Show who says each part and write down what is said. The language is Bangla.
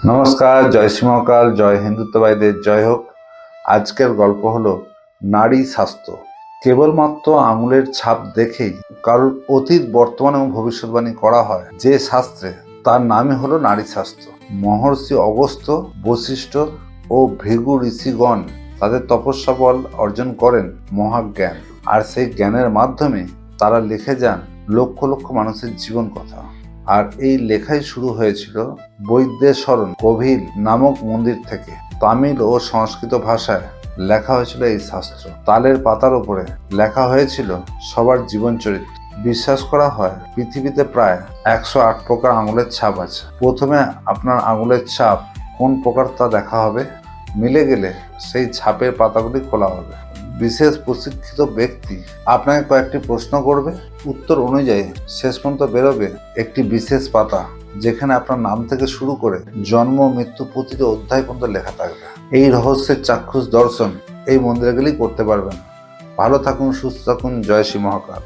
Speaker 1: নমস্কার, জয় শ্রীমকাল জয় হিন্দুত্ববাদীদের, জয় হোক। আজকের গল্প হলো নারী স্বাস্থ্য। কেবলমাত্র আঙুলের ছাপ দেখেই কারোর অতীত, বর্তমান এবং ভবিষ্যৎবাণী করা হয় যে শাস্ত্রে, তার নামই হলো নারী স্বাস্থ্য। মহর্ষি অগস্ত্য, বশিষ্ঠ ও ভৃগু ঋষিগণ তাদের তপস্যা বল অর্জন করেন মহাজ্ঞান। আর সেই জ্ঞানের মাধ্যমে তারা লিখে যান লক্ষ লক্ষ মানুষের জীবন কথা। আর এই লেখাই শুরু হয়েছিল বৈদ্যেশ্বরণ কোভিল নামক মন্দির থেকে। তামিল ও সংস্কৃত ভাষায় লেখা হয়েছিল এই শাস্ত্র। তালের পাতার উপরে লেখা হয়েছিল সবার জীবন চরিত্র। বিশ্বাস করা হয় পৃথিবীতে প্রায় একশো আট প্রকার আঙুলের ছাপ আছে। প্রথমে আপনার আঙুলের ছাপ কোন প্রকার তা দেখা হবে, মিলে গেলে সেই ছাপের পাতাগুলি খোলা হবে। বিশেষ প্রশিক্ষিত ব্যক্তি আপনাকে কয়েকটি প্রশ্ন করবে। উত্তর অনুযায়ী শেষ পর্যন্ত বেরোবে একটি বিশেষ পাতা, যেখানে আপনার নাম থেকে শুরু করে জন্ম, মৃত্যু প্রতিটি অধ্যায় পর্যন্ত লেখা থাকবে। এই রহস্যের চাক্ষুষ দর্শন এই মন্দিরে গেলেই করতে পারবেন। ভালো থাকুন, সুস্থ থাকুন, জয় শ্রী মহাকাল।